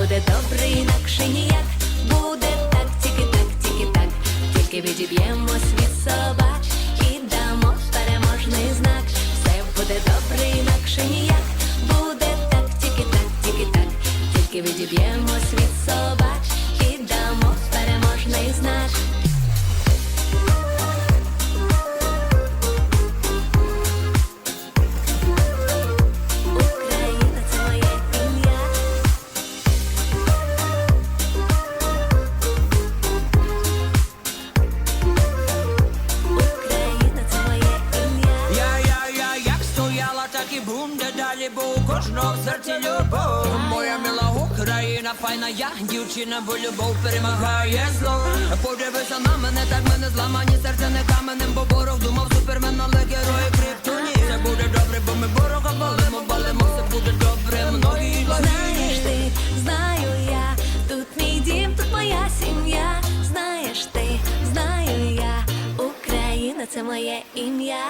Буде добре, інакше ніяк. Буде так, тільки так, тільки так, тільки відіб'ємо світ собак і дамо переможний знак. Все буде добре, інакше ніяк. Буде так, тільки так, тільки так, тільки відіб'ємо так і буде далі, бо у кожного в серці любов. Моя мила Україна, файна я, дівчина, бо любов перемагає зло. Подивися на мене, так ми не зламані, серце не каменем, бо ворог думав супермен, але герої криптоні. Все буде добре, бо ми ворога валимо, валимо, все буде добре, многі Знаєш знаю я, тут мій дім, тут моя сім'я. Знаєш ти, знаю я, Україна це моє ім'я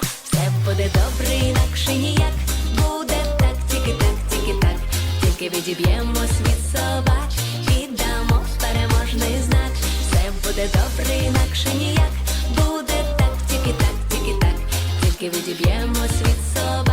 буде добре, інакше ніяк буде так, тільки так, тільки так, тільки відіб'ємо світ собач і дамо переможний знак. Все буде добре, інакше ніяк буде так, тільки так, тільки так, тільки відіб'ємо світ собач.